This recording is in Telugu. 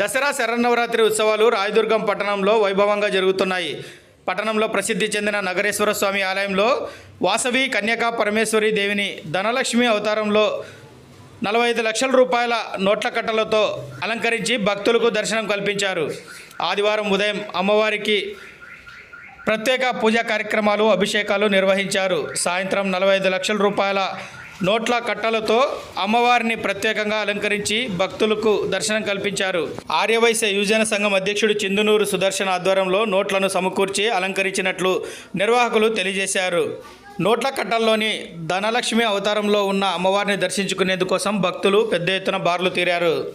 దసరా శరన్నవరాత్రి ఉత్సవాలు రాయదుర్గం పట్టణంలో వైభవంగా జరుగుతున్నాయి. పట్టణంలో ప్రసిద్ధి చెందిన నగరేశ్వర స్వామి ఆలయంలో వాసవి కన్యకా పరమేశ్వరి దేవిని ధనలక్ష్మి అవతారంలో నలభై ఐదు లక్షల రూపాయల నోట్ల కట్టలతో అలంకరించి భక్తులకు దర్శనం కల్పించారు. ఆదివారం ఉదయం అమ్మవారికి ప్రత్యేక పూజా కార్యక్రమాలు అభిషేకాలు నిర్వహించారు. సాయంత్రం నలభై ఐదు లక్షల రూపాయల నోట్ల కట్టలతో అమ్మవారిని ప్రత్యేకంగా అలంకరించి భక్తులకు దర్శనం కల్పించారు. ఆర్యవైశ్య యువజన సంఘం అధ్యక్షుడు చిందునూరు సుదర్శన్ ఆధ్వర్యంలో నోట్లను సమకూర్చి అలంకరించినట్లు నిర్వాహకులు తెలియజేశారు. నోట్ల కట్టల్లోని ధనలక్ష్మి అవతారంలో ఉన్న అమ్మవారిని దర్శించుకునేందుకోసం భక్తులు పెద్ద ఎత్తున బార్లు తీరారు.